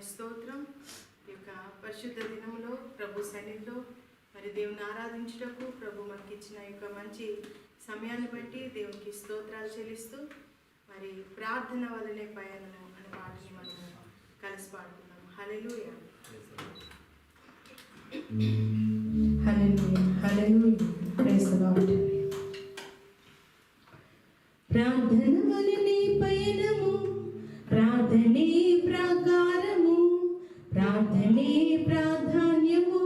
మరి స్తోత్రం ఈ యొక్క పరిశుద్ధ దినంలో ప్రభు సన్నిధిలో మరి దేవుని ఆరాధించుటకు ప్రభు మనకి ఇచ్చిన యొక్క మంచి సమయాన్ని బట్టి దేవునికి స్తోత్రాలు చెల్లిస్తూ మరి ప్రార్థన వలనే పయనము అనే పాటని మనము కలిసి పాడుకున్నాం హలో ప్రార్థన వలనే పయనము ప్రార్థనే ప్రాగా ప్రార్థనే ప్రాధాన్యము